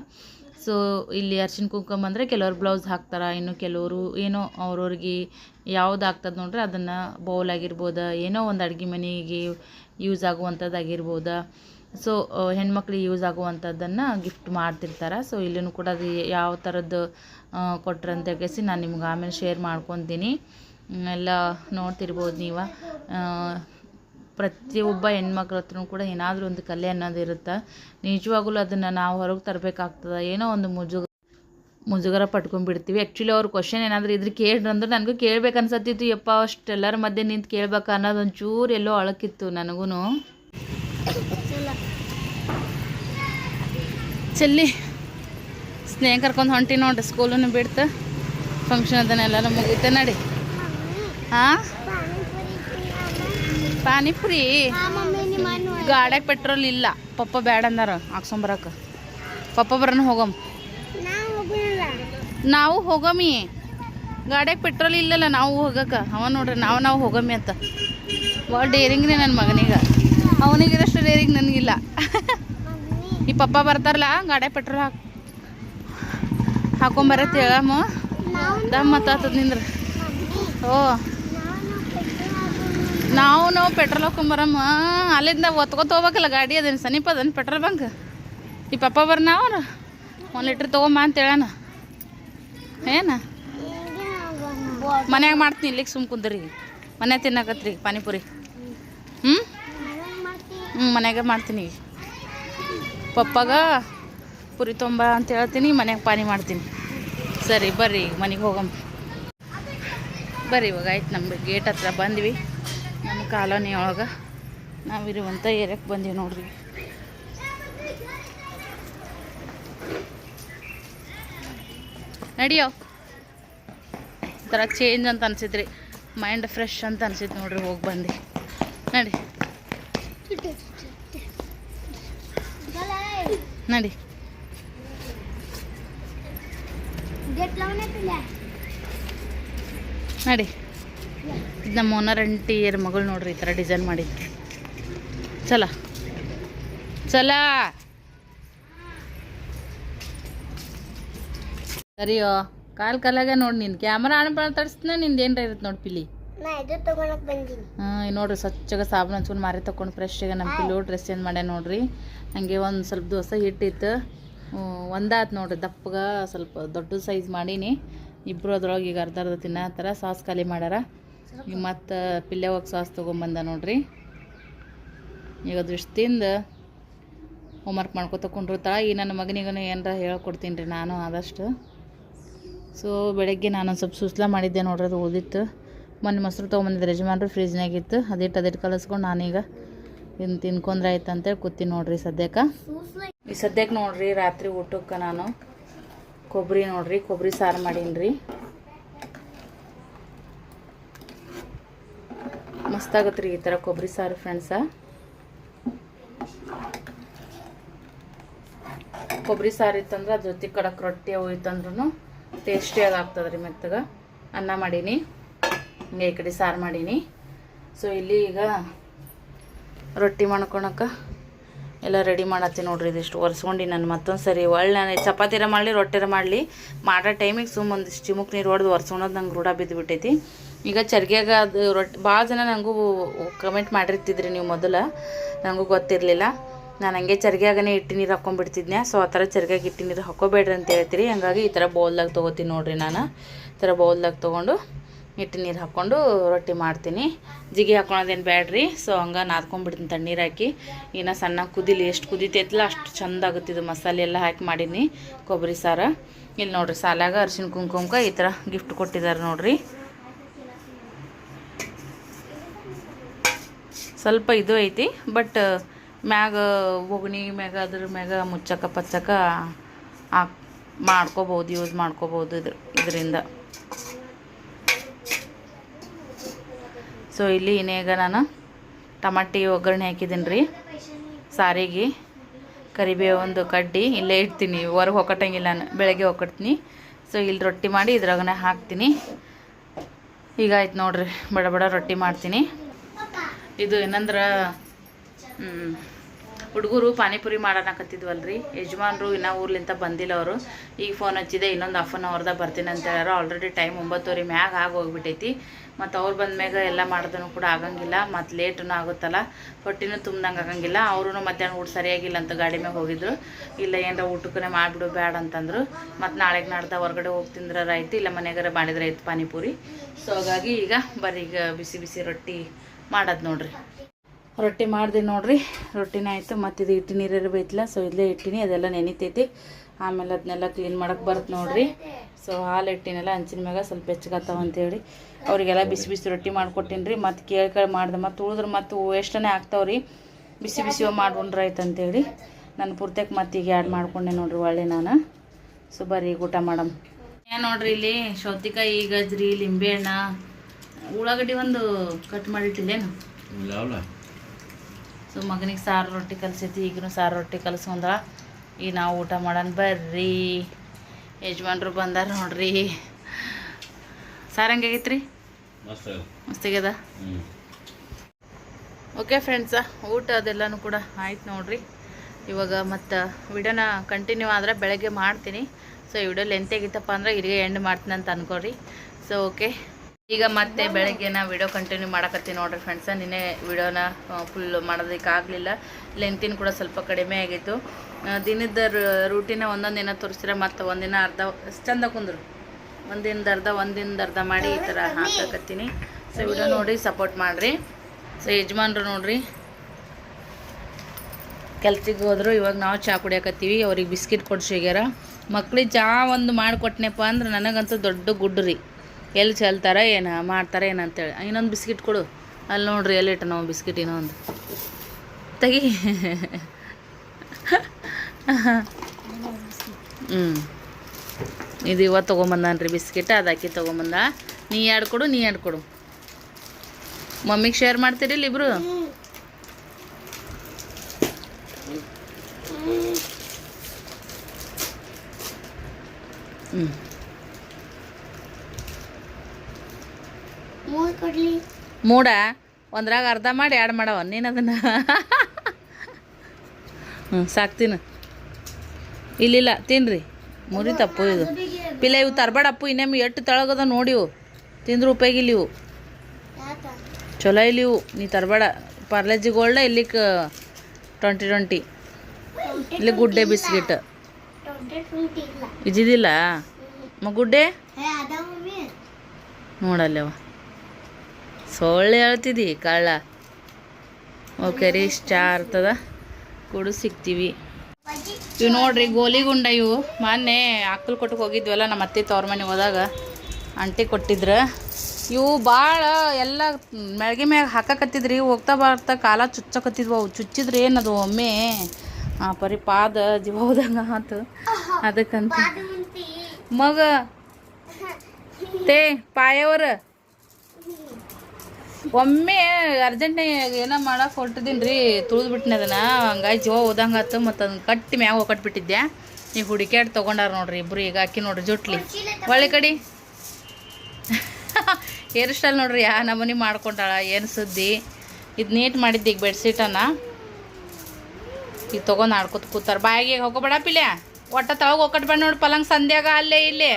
ಸೊ ಇಲ್ಲಿ ಅರ್ಶಿಣ ಕುಂಕುಮ ಅಂದರೆ ಕೆಲವ್ರು ಬ್ಲೌಸ್ ಹಾಕ್ತಾರೆ, ಇನ್ನು ಕೆಲವರು ಏನೋ ಅವ್ರವ್ರಿಗೆ ಯಾವ್ದು ಆಗ್ತದೆ ನೋಡ್ರಿ? ಅದನ್ನು ಬೌಲ್ ಆಗಿರ್ಬೋದು? ಏನೋ ಒಂದು ಅಡುಗೆ ಮನೆಗೆ ಯೂಸ್ ಆಗುವಂಥದ್ದು ಆಗಿರ್ಬೋದು? ಸೊ ಹೆಣ್ಮಕ್ಳಿಗೆ ಯೂಸ್ ಆಗುವಂಥದ್ದನ್ನು ಗಿಫ್ಟ್ ಮಾಡ್ತಿರ್ತಾರೆ? ಸೊ ಇಲ್ಲಿನೂ ಕೂಡ ಅದು ಯಾವ ಥರದ್ದು ಕೊಟ್ರಂತ ಕೇಸಿ ನಾನು ನಿಮ್ಗೆ ಆಮೇಲೆ ಶೇರ್ ಮಾಡ್ಕೊತೀನಿ. ಎಲ್ಲ ನೋಡ್ತಿರ್ಬೋದು ನೀವು. ಪ್ರತಿಯೊಬ್ಬ ಹೆಣ್ಮಕ್ಳ ಹತ್ರ ಕೂಡ ಏನಾದರೂ ಒಂದು ಕಲೆ ಅನ್ನೋದು ಇರುತ್ತೆ? ನಿಜವಾಗ್ಲೂ ಅದನ್ನು ನಾವು ಹೊರಗೆ ತರಬೇಕಾಗ್ತದೆ? ಏನೋ ಒಂದು ಮುಜುಗ ಮುಜುಗರ ಪಟ್ಕೊಂಡ್ಬಿಡ್ತೀವಿ ಆ್ಯಕ್ಚುಲಿ ಅವ್ರ ಕ್ವಶನ್ ಏನಾದರೂ ಇದ್ರೆ ಕೇಳ್ರಿ ಅಂದ್ರೆ ನನಗೂ ಕೇಳ್ಬೇಕು ಅನ್ಸತ್ತಿತ್ತು. ಯಪ್ಪ, ಅಷ್ಟೆಲ್ಲರ ಮಧ್ಯೆ ನಿಂತು ಕೇಳ್ಬೇಕು ಅನ್ನೋದು ಒಂಚೂರು ಎಲ್ಲೋ ಅಳಕಿತ್ತು ನನಗೂ ಚೆಲ್ಲಿ, ಸ್ನೇಹ ಕರ್ಕೊಂಡು ಹೊಂಟಿ ನೋಡ್ರಿ ಸ್ಕೂಲನ್ನು ಬಿಡ್ತು. ಫಂಕ್ಷನ್ ಅದನ್ನೆಲ್ಲ ಮುಗೀತೆ ನಡಿ. ಹಾಂ ಪಾನಿಪುರಿ? ಗಾಡ್ಯಾಗ ಪೆಟ್ರೋಲ್ ಇಲ್ಲ. ಪಪ್ಪ ಬ್ಯಾಡ ಅಂದಾರ ಹಾಕ್ಸೊಂಬರಕ್ಕೆ ಪಪ್ಪ ಬರೋಣ ಹೋಗಮ್. ನಾವು ಹೋಗಮಿ. ಗಾಡಿಯಾಗ ಪೆಟ್ರೋಲ್ ಇಲ್ಲಲ್ಲ ನಾವು ಹೋಗಕ್ಕೆ ಅವ ನೋಡ್ರಿ ನಾವು ನಾವು ಹೋಗಮಿ ಅಂತ. ಭಾಳ ಡೇರಿಂಗ್ ರೀ ನನ್ನ ಮಗನಿಗೆ. ಅವನಿಗಿರಷ್ಟು ಡೇರಿಂಗ್ ನನಗಿಲ್ಲ. ಈ ಪಪ್ಪ ಬರ್ತಾರಲ್ಲ ಗಾಡಿಯಾಗ ಪೆಟ್ರೋಲ್ ಹಾಕ್ ಹಾಕೊಂಬರತ್ತೆ ಹೇಳಮ್ಮ. ದಮ್ ಮತ್ತಾತದ ನಿಂದ್ರ. ಓ. ನಾವು ನಾವು ಪೆಟ್ರೋಲ್ ಹಾಕೊಂಬರಮ್ಮ. ಅಲ್ಲಿಂದ ಒತ್ಕೊತ ಹೋಗ್ಬೇಕಲ್ಲ ಗಾಡಿ ಅದೇನು ಸಮೀಪ ಅದೇನು ಪೆಟ್ರೋಲ್ ಬಂಕ್? ಈ ಪಪ್ಪ ಬರ್ನ ಅವ್ರು? ಒಂದು ಲೀಟ್ರ್ ತೊಗೊಂಬ ಅಂತ ಹೇಳಣ. ಏನ? ಮನ್ಯಾಗ ಮಾಡ್ತೀನಿ ಇಲ್ಲಿಗೆ ಸುಮ್ ಕುಂದ್ರಿ. ಮನೆ ತಿನ್ನಕತ್ರಿ ಪಾನಿಪುರಿ. ಹ್ಞೂ ಹ್ಞೂ ಮನ್ಯಾಗ ಮಾಡ್ತೀನಿ. ಪಪ್ಪಾಗ ಪುರಿ ತೊಂಬ ಅಂತ ಹೇಳ್ತೀನಿ, ಮನ್ಯಾಗ ಪಾನಿ ಮಾಡ್ತೀನಿ. ಸರಿ, ಬರ್ರಿ ಈಗ ಮನೆಗೆ ಹೋಗಮ್ಮ ಬರ್ರಿ, ಇವಾಗ ಆಯ್ತು ನಮ್ಮ ಗೇಟ್ ಹತ್ರ ಬಂದ್ವಿ. ನಮ್ಮ ಕಾಲೋನಿ ಒಳಗೆ ನಾವಿರುವಂಥ ಏರಿಯಾಕ್ಕೆ ಬಂದೀವಿ ನೋಡ್ರಿ. ನಡಿಯೋ? ಒಂಥರ ಚೇಂಜ್ ಅಂತ ಅನ್ಸಿದ್ರಿ. ಮೈಂಡ್ ಫ್ರೆಶ್ ಅಂತ ಅನ್ಸಿತ್ತು ನೋಡ್ರಿ, ಹೋಗಿ ಬಂದು ನಡಿ. ನಡಿ. ನಡಿ. ಇದು ನಮ್ಮ ಓನರ್ ಅಂಟಿಯರ ಮಗಳು ನೋಡ್ರಿ ಈ ಥರ ಡಿಸೈನ್ ಮಾಡಿದ್ದು ಚಲ. ಚಲ. ಸರಿಯೋ? ಕಾಲ್ ಕಾಲಾಗ ನೋಡಿ ನಿನ್. ಕ್ಯಾಮರಾ ಆನ್ ಮಾತಾಡ್ಸ್ನ ನಿಂದ ಏನ್ರ ಇರುತ್ತೆ ನೋಡಿ ಪಿಲಿ. ನೋಡ್ರಿ ಸ್ವಚ್ಛಗ ಸಾಬೂನು ಹಚ್ಕೊಂಡು ಮಾರಿ ಫ್ರೆಶ್ ಫ್ರೆಶ್ಗೆ ನಮ್ಮ ಪಿಲ್ಲು ಡ್ರೆಸ್ ಚೇಂಜ್ ಮಾಡ್ಯ ನೋಡ್ರಿ. ಹಂಗೆ ಒಂದು ಸ್ವಲ್ಪ ದೋಸೆ ಹಿಟ್ಟಿತ್ತು. ಒಂದಾತು ನೋಡ್ರಿ. ದಪ್ಪಗ ಸ್ವಲ್ಪ ದೊಡ್ಡ ಸೈಜ್ ಮಾಡೀನಿ. ಇಬ್ಬರು ಅದ್ರೊಳಗೆ ಈಗ ಅರ್ಧ ಅರ್ಧ ತಿನ್ನತ್ತಾರ. ಸಾಸ್ ಖಾಲಿ ಮಾಡ್ಯಾರ. ಈಗ ಮತ್ತು ಪಿಲ್ಲೆ ಹೋಗಿ ಸಾಸ್ ತೊಗೊಂಬಂದ ನೋಡ್ರಿ. ಈಗ ಅದಿಷ್ಟು ತಿಂದು ಹೋಮ್ವರ್ಕ್ ಮಾಡ್ಕೊತ ಕುಂಡ್ರು ಈ ನನ್ನ ಮಗನಿಗೂ ಏನಾರ ಹೇಳ್ಕೊಡ್ತೀನಿ ರೀ. ನಾನು ಆದಷ್ಟು. ಸೊ ಬೆಳಗ್ಗೆ ನಾನು ಒಂದು ಸ್ವಲ್ಪ ಸುಸ್ಲಾ ಮಾಡಿದ್ದೆ ನೋಡ್ರಿ, ಅದು ಓದಿತ್ತು ಮೊನ್ನೆ ಮೊಸರು ತೊಗೊಂಬಂದಿದ್ದೆ ಯಜಮಾನ್ರು ಫ್ರಿಜ್ನಾಗಿತ್ತು ಅದಿಟ್ಟು ಅದಿಟ್ಟು ಕಲಿಸ್ಕೊಂಡು ನಾನೀಗ ಇನ್ನು ತಿನ್ಕೊಂಡ್ರೆ ಆಯ್ತು ಅಂತೇಳಿ ಕೂತಿ ನೋಡ್ರಿ ಸದ್ಯಕ್ಕೆ. ಈ ಸದ್ಯಕ್ಕೆ ನೋಡ್ರಿ, ರಾತ್ರಿ ಊಟಕ್ಕೆ ನಾನು ಕೊಬ್ಬರಿ ನೋಡ್ರಿ ಕೊಬ್ಬರಿ ಸಾರು ಮಾಡೀನಿ ಮಸ್ತಾಗತ್ತೆ ರೀ ಈ ಥರ ಕೊಬ್ಬರಿ ಸಾರು ಫ್ರೆಂಡ್ಸ ಕೊಬ್ಬರಿ ಸಾರು ಇತ್ತಂದ್ರೆ ಅದ್ರ ಜೊತೆ ಕಡಕ್ ರೊಟ್ಟಿ ಅವು ಇತ್ತಂದ್ರೂ ಟೇಸ್ಟಿಯಾಗಿ ಆಗ್ತದೆ ರೀ ಮೆತ್ತಗೆ. ಅನ್ನ ಮಾಡೀನಿ. ಹಿಂಗೆ ಈ ಕಡೆ ಸಾರು ಮಾಡೀನಿ. ಸೊ ಇಲ್ಲಿ ಈಗ ರೊಟ್ಟಿ ಮಾಡ್ಕೊಳಕ್ಕೆ ಎಲ್ಲ ರೆಡಿ ಮಾಡತ್ತಿ ನೋಡ್ರಿ ಇದಿಷ್ಟು. ಒರೆಸ್ಕೊಂಡು ನಾನು ಮತ್ತೊಂದು ಸರಿ ಒಳ್ಳೆ ನಾನು ಚಪಾತಿರ ಮಾಡಲಿ ರೊಟ್ಟಿರ ಮಾಡಲಿ. ಮಾಡೋ ಟೈಮಿಗೆ ಸುಮ್ಮ ಒಂದಿಷ್ಟು ಚಿಮುಕ್ ನೀರು ಹೊಡೆದು ಒರೆಸ್ಕೊಳೋದು ನಂಗೆ ರೂಢ ಬಿದ್ದುಬಿಟ್ಟೈತಿ ಈಗ ಚರ್ಗ್ಯಾಗ ಅದು ರೊಟ್ಟಿ ಭಾಳ ಜನ ನನಗೂ ಕಮೆಂಟ್ ಮಾಡಿರ್ತಿದ್ರಿ ನೀವು ಮೊದಲು. ನನಗೂ ಗೊತ್ತಿರಲಿಲ್ಲ. ನಾನು ಹಂಗೆ ಚರ್ಗ್ಯಾಗನೇ ಇಟ್ಟು ನೀರು ಹಾಕ್ಕೊಂಡ್ಬಿಡ್ತಿದ್ನೆ ಸೊ ಆ ಥರ ಚರ್ಗ್ಯಾಗ ಇಟ್ಟು ನೀರು ಹಾಕೋಬೇಡ್ರಿ ಅಂತ ಹೇಳ್ತೀರಿ. ಹಂಗಾಗಿ ಈ ಥರ ಬೌಲ್ದಾಗ ತೊಗೋತೀನಿ ನೋಡಿರಿ ನಾನು. ಈ ಥರ ಬೌಲ್ದಾಗ ತೊಗೊಂಡು ಹಿಟ್ಟು ನೀರು ಹಾಕ್ಕೊಂಡು ರೊಟ್ಟಿ ಮಾಡ್ತೀನಿ. ಜಿಗಿ ಹಾಕ್ಕೊಳೋದೇನು ಬ್ಯಾಡ್ರಿ. ಸೊ ಹಂಗೆ ನಾದ್ಕೊಂಡ್ಬಿಡ್ತೀನಿ ತಣ್ಣೀರು ಹಾಕಿ. ಇನ್ನು ಸಣ್ಣ ಕುದಿಲಿ, ಎಷ್ಟು ಕುದಿತೈತಲ್ಲ ಅಷ್ಟು ಚಂದ ಆಗುತ್ತಿದ್ದು ಮಸಾಲೆ ಎಲ್ಲ ಹಾಕಿ ಮಾಡೀನಿ ಕೊಬ್ಬರಿ ಸಾರು. ಇಲ್ಲಿ ನೋಡಿರಿ ಸಾಲಾಗ ಅರ್ಶಿನ ಕುಂಕುಮಕ್ಕೆ ಈ ಥರ ಗಿಫ್ಟ್ ಕೊಟ್ಟಿದ್ದಾರೆ ನೋಡಿರಿ. ಸ್ವಲ್ಪ ಇದು ಐತಿ ಬಟ್ ಮ್ಯಾಗ ಒಗ್ಣಿ, ಮ್ಯಾಗ ಅದ್ರ ಮ್ಯಾಗ ಮುಚ್ಚಕ, ಪಚ್ಚಕ ಹಾಕ್ ಮಾಡ್ಕೋಬೋದು ಯೂಸ್ ಮಾಡ್ಕೋಬೋದು ಇದ್ರ, ಇದರಿಂದ. ಸೊ ಇಲ್ಲಿ ಇನ್ನೇಗ ನಾನು ಟಮಾಟಿ ಒಗ್ಗರಣೆ ಹಾಕಿದ್ದೀನಿ ರೀ ಸಾರಿಗೆ ಕರಿಬೇವು ಒಂದು ಕಡ್ಡಿ ಇಲ್ಲೇ ಇಡ್ತೀನಿ. ಹೊರಗೆ ಹೊಕ್ಕಟ್ಟಂಗಿಲ್ಲ ನಾನು, ಬೆಳಗ್ಗೆ ಹೊಕ್ಕಟ್ತೀನಿ ಸೊ ಇಲ್ಲಿ ರೊಟ್ಟಿ ಮಾಡಿ ಇದ್ರಾಗನೇ ಹಾಕ್ತೀನಿ. ಈಗ ಆಯ್ತು ನೋಡ್ರಿ, ಬಡ ಬಡ ರೊಟ್ಟಿ ಮಾಡ್ತೀನಿ. ಇದು ಏನಂದ್ರೆ ಹುಡುಗರು ಪಾನಿಪುರಿ ಮಾಡೋಣಕತ್ತಿದ್ವಲ್ರಿ ಯಜಮಾನ್ರು ಇನ್ನೂ ಊರ್ಲಿಂತ ಬಂದಿಲ್ಲ ಅವರು. ಈಗ ಫೋನ್ ಹಚ್ಚಿದೆ, ಇನ್ನೊಂದು ಹಾಫ್ ಆನ್ ಅವರ್ದಾಗ ಬರ್ತೀನಿ ಅಂತ ಹೇಳ್ಯಾರ. ಆಲ್ರೆಡಿ ಟೈಮ್ ಒಂಬತ್ತುವರೆ ಮ್ಯಾಗ ಆಗಿ ಹೋಗ್ಬಿಟ್ಟೈತಿ ಮತ್ತು ಅವ್ರು ಬಂದ್ಮ್ಯಾಗ ಎಲ್ಲ ಮಾಡ್ದೂ ಕೂಡ ಆಗಂಗಿಲ್ಲ. ಮತ್ತು ಲೇಟೂ ಆಗುತ್ತಲ್ಲ. ಹೊಟ್ಟಿನೂ ತುಂಬ್ದಂಗೆ ಆಗಂಗಿಲ್ಲ. ಅವರು ಮಧ್ಯಾಹ್ನ ಊಟ ಸರಿಯಾಗಿಲ್ಲ ಅಂತ ಗಾಡಿ ಮ್ಯಾಗ ಹೋಗಿದ್ರು. ಇಲ್ಲ ಏನಾರ ಊಟಕ್ಕೇ ಮಾಡಿಬಿಡು ಬೇಡ ಅಂತಂದ್ರು. ಮತ್ತು ನಾಳೆಗೆ ನಾಡ್ದ ಹೊರಗಡೆ ಹೋಗಿ ತಿಂದ್ರಾಯ್ತು ಇಲ್ಲ ಮನೆಗಾರ ಮಾಡಿದ್ರೆ ಆಯ್ತು ಪಾನಿಪುರಿ. ಸೊ ಹಾಗಾಗಿ ಈಗ ಬರೀ ಈಗ ಬಿಸಿ ಬಿಸಿ ರೊಟ್ಟಿ ಮಾಡೋದು ನೋಡ್ರಿ. ರೊಟ್ಟಿ ಮಾಡಿದೆ ನೋಡ್ರಿ. ರೊಟ್ಟಿನ ಆಯಿತು, ಮತ್ತು ಇದು ಹಿಟ್ಟು ನೀರು ಇರಬೇಕಲ್ಲ ಸೊ ಇಲ್ಲೇ ಇಟ್ಟಿನಿ ಅದೆಲ್ಲ ನೆನಿತೈತಿ. ಆಮೇಲೆ ಅದನ್ನೆಲ್ಲ ಕ್ಲೀನ್ ಮಾಡಕ್ಕೆ ಬರುತ್ತೆ ನೋಡ್ರಿ. ಸೊ ಹಾಲು ಇಟ್ಟಿನೆಲ್ಲ ಹಂಚಿನ ಮ್ಯಾಗ ಸ್ವಲ್ಪ ಹೆಚ್ಚಗತ್ತಾವ ಅಂತೇಳಿ ಅವರಿಗೆಲ್ಲ ಬಿಸಿ ಬಿಸಿ ರೊಟ್ಟಿ ಮಾಡಿಕೊಟ್ಟಿನಿ ರೀ ಮತ್ತು ಕೇಳಿ ಕೇಳಿ ಮಾಡ್ದೆ ಮತ್ತು ಉಳಿದ್ರೆ ಮತ್ತು ವೇಸ್ಟನೇ ಆಗ್ತಾವ್ರಿ? ಬಿಸಿ ಬಿಸಿ ಮಾಡ್ಕೊಂಡ್ರೆ ಆಯ್ತು ಅಂತೇಳಿ ನಾನು ಪೂರ್ತಿಯಾಗಿ ಮತ್ತೆ ಈಗ ಆ್ಯಡ್ ಮಾಡ್ಕೊಂಡೆ ನೋಡ್ರಿ ಒಳ್ಳೆ ನಾನು. ಸೊ ಬರ್ರಿ ಊಟ ಮಾಡಮ್. ಏನು ನೋಡ್ರಿ ಇಲ್ಲಿ? ಸೌತಿಕಾಯಿ ಗಜ್ರಿ ಲಿಂಬೆಹಣ್ಣ ಉಳ್ಳಾಗಡ್ಡಿ ಒಂದು ಕಟ್ ಮಾಡಿಟ್ಟಿಲ್ಲೇನು? ಸೊ ಮಗನಿಗೆ ಸಾರು ರೊಟ್ಟಿ ಕಲಿಸೈತಿ ಈಗನು ಸಾರು ರೊಟ್ಟಿ ಕಲ್ಸ್ಕೊಂಡ ಈಗ ನಾವು ಊಟ ಮಾಡೋಣ ಬರ್ರಿ. ಯಜಮಾನ್ರು ಬಂದಾರ ನೋಡ್ರಿ. ಸಾರು ಹೆಂಗಾಗೈತೆ ರೀ ಮಸ್ತಿಗ್ಯದ ಓಕೆ ಫ್ರೆಂಡ್ಸ ಊಟ ಅದೆಲ್ಲನೂ ಕೂಡ ಆಯ್ತು ನೋಡ್ರಿ. ಇವಾಗ ಮತ್ತು ವಿಡಿಯೋನ ಕಂಟಿನ್ಯೂ ಆದರೆ ಬೆಳಗ್ಗೆ ಮಾಡ್ತೀನಿ. ಸೊ ಈ ವಿಡಿಯೋ ಲೆಂತ್ ಆಗಿತ್ತಪ್ಪ ಅಂದ್ರೆ ಇಲ್ಲಿಗೆ ಎಂಡ್ ಮಾಡ್ತೀನಿ ಅಂತ ಅನ್ಕೋರಿ ಸೊ ಓಕೆ ಈಗ ಮತ್ತೆ ಬೆಳಗ್ಗೆ ನಾ ವಿಡಿಯೋ ಕಂಟಿನ್ಯೂ ಮಾಡಕತ್ತೀನಿ ನೋಡ್ರಿ ಫ್ರೆಂಡ್ಸ ನಿನ್ನೆ ವಿಡಿಯೋನ ಫುಲ್ ಮಾಡೋದಕ್ಕೆ ಆಗಲಿಲ್ಲ ಲೆಂತಿನ ಕೂಡ ಸ್ವಲ್ಪ ಕಡಿಮೆ ಆಗಿತ್ತು. ದಿನದ ರೂಟಿನ ಒಂದೊಂದು ದಿನ ತೋರಿಸಿದ್ರೆ ಮತ್ತು ಒಂದಿನ ಅರ್ಧ, ಚಂದ ಕುಂದ್ರು. ಒಂದಿನದ ಅರ್ಧ ಒಂದಿನದ ಅರ್ಧ ಮಾಡಿ ಈ ಥರ ಹಾಕಕತ್ತೀನಿ. ಸೊ ವಿಡಿಯೋ ನೋಡಿ ಸಪೋರ್ಟ್ ಮಾಡಿರಿ. ಸೊ ಯಜಮಾನ್ರು ನೋಡ್ರಿ. ಕೆಲ್ಸಕ್ಕೆ ಹೋದ್ರು, ಇವಾಗ ನಾವು ಚಹಾ ಕುಡಿಯಕತ್ತೀವಿ. ಅವ್ರಿಗೆ ಬಿಸ್ಕಿಟ್ ಕೊಡ್ಸಿಗ್ಯಾರ ಮಕ್ಳಿಗೆ ಚಹಾ ಒಂದು ಮಾಡಿಕೊಟ್ನಪ್ಪ ಅಂದ್ರೆ ನನಗಂತೂ ದೊಡ್ಡ ಗುಡ್ಡು ರೀ ಎಲ್ಲಿ ಚೆಲ್ತಾರ ಏನು, ಮಾಡ್ತಾರ ಅಂತೇಳಿ. ಇನ್ನೊಂದು ಬಿಸ್ಕಿಟ್ ಕೊಡು. ಅಲ್ಲಿ ನೋಡ್ರಿ ಎಲ್ಲಿ ಇಟ್ಟ ನಾವು ಬಿಸ್ಕಿಟ್ ಇನ್ನೊಂದು. ತೆಗಿ. ಹ್ಞೂ ಇದು ಇವತ್ತು ತೊಗೊಂಬಂದಾನ್ರಿ ಬಿಸ್ಕಿಟ್, ಅದು ಅಕ್ಕಿ ತೊಗೊಂಬಂದ. ನೀ ಎರಡು ಕೊಡು, ನೀ ಎರಡು ಕೊಡು. ಮಮ್ಮಿಗೆ ಶೇರ್ ಮಾಡ್ತೀರಿಲ್ಲ ಇಬ್ರು? ಹ್ಞೂ ಮೂರ್ ಕೊಡ್ಲಿ ಮೂಡ? ಒಂದ್ರಾಗ ಅರ್ಧ ಮಾಡಿ ಆ್ಯಡ್ ಮಾಡವ. ನೀನು ಅದನ್ನು. ಹ್ಞೂ ಸಾಕ್ತೀನಿ ಇಲ್ಲಿಲ್ಲ ತಿನ್ರಿ. ಮುರಿ ತಪ್ಪು ಇದು. ಪಿಲ್ಲ ಇವು ತರಬೇಡಪ್ಪು ಇನ್ನೊಮ್ಮೆ ಎಷ್ಟು ತಳಗದ ನೋಡಿವು ತಿಂದ್ರು ಉಪಯೋಗ ಇಲ್ಲಿ ಇವು. ಯಾಕ? ಚಲೋ ಇಲ್ಲಿವು ನೀ ತರಬೇಡ. ಪಾರ್ಲೆಜಿ ಗೋಲ್ಡ ಇಲ್ಲಿ ಟ್ವೆಂಟಿ ಟ್ವೆಂಟಿ. ಇಲ್ಲಿ ಗುಡ್ಡೆ ಬಿಸ್ಕಿಟ್. ಇದ್ದಿದ್ದಿಲ್ಲ? ಮ ಗುಡ್ಡೆ? ನೋಡಲ್ಲವ. ಸೊಳ್ಳೆ ಹೇಳ್ತಿದ್ದಿ ಕಳ್ಳ. ಓಕೆ ರೀ ಇಷ್ಟ ಇರ್ತದ ಕೂಡ ಸಿಗ್ತೀವಿ. ಇವು ನೋಡ್ರಿ ಗೋಲಿಗುಂಡ ಇವು. ಮೊನ್ನೆ ಆಕಲ್ ಕೊಟ್ಟಕ್ಕೆ ಹೋಗಿದ್ವಲ್ಲ ನಮ್ಮ ಅತ್ತೆ ತವ್ರ ಮನೆ ಹೋದಾಗ. ಅಂಟಿ ಕೊಟ್ಟಿದ್ರು. ಇವು ಭಾಳ ಎಲ್ಲ ಮೆಳಗೆ ಮ್ಯಾಗ ಹಾಕಕತ್ತಿದ್ರಿ ಹೋಗ್ತಾ ಬರ್ತಾ ಕಾಲ ಚುಚ್ಚಕತ್ತಿದ್ವು. ಅವು ಚುಚ್ಚಿದ್ರೆ ಏನದು ಒಮ್ಮೆ? ಆ ಪರಿ ಪಾದ ಜೀವ ಹೋದಂಗ ಆತು. ಅದಕ್ಕಂತ. ಮಗ ತೇ ಪಾಯವ್ರ. ಒಮ್ಮೆ ಅರ್ಜೆಂಟ್ನೇ ಏನೋ ಮಾಡಕ್ಕೆ ಹೊರಟಿದ್ದೀನಿ ರೀ ತುಳಿದ್ಬಿಟ್ಟಿನಿ ಅದನ್ನು. ಹಂಗಾಗಿ ಹೋದಂಗೆ ಆತು, ಮತ್ತು ಅದನ್ನ ಕಟ್ಟಿ ಮ್ಯಾಗ ಒಕ್ಕಟ್ಬಿಟ್ಟಿದ್ದೆ ಈಗ ಹುಡುಕ್ಯಾಡ್ ತೊಗೊಂಡಾರ ನೋಡ್ರಿ ಇಬ್ರು, ಈಗ ಅಕ್ಕಿ ನೋಡ್ರಿ ಜುಟ್ಲಿ. ಒಳ್ಳೆ ಕಡಿ. ಹೇರ್ ಸ್ಟೈಲ್ ನೋಡ್ರಿ, ಯಾ ನಮೂನಿ ಮಾಡ್ಕೊಂಡಾಳ, ಏನು ಸುದ್ದಿ. ಇದು ನೀಟ್ ಮಾಡಿದ್ದೆ ಈಗ ಬೆಡ್ಶೀಟನ್ನು ಈಗ ತೊಗೊಂಡು ಆಡ್ಕೊತ ಕೂತಾರ. ಬಾಯಿಗೆ ಹೋಗೋಬೇಡ ಪಿಲ್ಯ. ಒಟ್ಟ ತಳಗ ಒಕ್ಕಟ್ಬೇಡ ನೋಡಿ, ಪಲಂಗ್ ಸಂಧ್ಯಾಗ ಅಲ್ಲೇ ಇಲ್ಲಿ.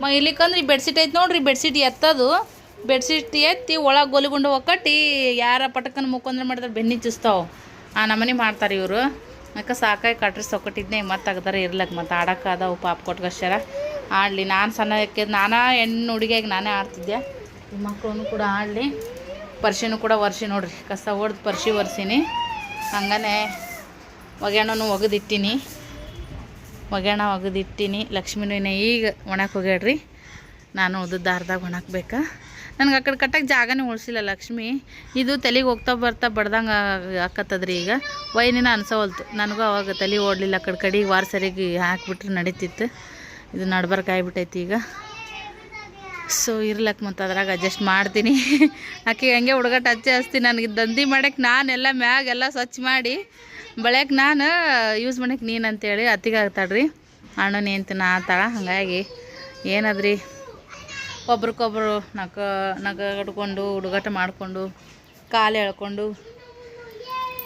ಮ ಇಲ್ಲಿಕಂದ್ರೆ ಈ ಬೆಡ್ಶೀಟ್ ಐತೆ ನೋಡ್ರಿ, ಬೆಡ್ಶೀಟ್ ಎತ್ತದು. ಬೆಡ್ಶೀಟ್ ಎತ್ತಿ ಒಳಗೆ ಗೋಲಿಗುಂಡು ಒಕ್ಕಟ್ಟಿ ಯಾರ ಪಟಕನ ಮುಖಂದ್ರೆ ಮಾಡಿದ್ರೆ ಬೆನ್ನಿ ಚುಸ್ತಾವ ಆ ನಮನಿ ಮಾಡ್ತಾರೆ ಇವರು. ಯಾಕೆ ಸಾಕಾಗಿ ಕಟ್ರಿ ಸೊಕ್ಕಟ್ಟಿದ್ನೇ ಮತ್ತೆ ತೆಗ್ದಾರ ಇರ್ಲಕ್ಕೆ ಮತ್ತೆ ಆಡೋಕೆ ಅದಾವು ಪಾಪ ಕೊಟ್ಕೋಶ್ಯಾರ ಆಡಲಿ ನಾನು ಸಣ್ಣಕ್ಕೆ ನಾನಾ ಹೆಣ್ಣು ಹುಡುಗಿಯಾಗಿ ನಾನೇ ಆಡ್ತಿದ್ದೆ ಮಕ್ಕಳು ಕೂಡ ಆಡಲಿ. ಪರ್ಶಿನೂ ಕೂಡ ಒರ್ಸಿ ನೋಡ್ರಿ. ಕಸ ಹೊಡ್ದು ಪರ್ಶಿ ಒರ್ಸೀನಿ. ಹಂಗನೇ ಒಗ್ಯಾಣನೂ ಒಗೆದಿಟ್ಟಿನಿ. ಒಗ್ಯಾಣ ಒಗೆದಿಟ್ಟಿನಿ. ಲಕ್ಷ್ಮಿನೂ ಇನ್ನು ಈಗ ಒಣಕ್ಕೆ ಹೋಗ್ಯಾಡ್ರಿ ನಾನು ಉದ್ದ ದಾರದಾಗ ಒಣಕ್ಬೇಕಾ. ನನಗೆ ಆ ಕಡೆ ಕಟ್ಟಕ್ಕೆ ಜಾಗನೇ ಉಳಿಸಿಲ್ಲ ಲಕ್ಷ್ಮಿ. ಇದು ತಲೆಗೆ ಹೋಗ್ತಾ ಬರ್ತಾ ಬಡ್ದಂಗೆ ಆಕತ್ತದ್ರಿ ಈಗ. ವೈನಿನ ಅನ್ಸವಲ್ತು. ನನಗೂ ಅವಾಗ ತಲೆ ಓಡಲಿಲ್ಲ. ಆ ಕಡೆ ಕಡೆಗೆ ವಾರ ಸರಿಗೆ ಹಾಕಿಬಿಟ್ರೆ ನಡೀತಿತ್ತು. ಇದು ನಡ್ಬರ್ಕ್ ಆಗ್ಬಿಟ್ಟೈತಿ ಈಗ. ಸೊ ಇರ್ಲಕ್ಕೆ ಮತ್ತು ಅದ್ರಾಗ ಅಡ್ಜಸ್ಟ್ ಮಾಡ್ತೀನಿ. ಆಕೆ ಹಂಗೆ ಹುಡುಗಟ್ಟು ಹಚ್ಚಿ ಹಚ್ತೀನಿ ನನಗೆ ದಂಧಿ ಮಾಡಕ್ಕೆ ನಾನೆಲ್ಲ ಮ್ಯಾಗೆಲ್ಲ ಸ್ವಚ್ಛ ಮಾಡಿ ಬಳಕ್ಕೆ ನಾನು ಯೂಸ್ ಮಾಡಕ್ಕೆ ನೀನು ಅಂತೇಳಿ ಅತ್ತಿಗೆ ಆಗ್ತಾಳ್ರಿ ಅಣ್ಣನೇ ಅಂತ ನಾ ಆತಾಳ. ಹಾಗಾಗಿ ಏನದ್ರಿ? ಒಬ್ರಿಗೊಬ್ರು ನಗ ನಗಡ್ಕೊಂಡು, ಹುಡುಗಾಟ ಮಾಡಿಕೊಂಡು, ಕಾಲು ಎಳ್ಕೊಂಡು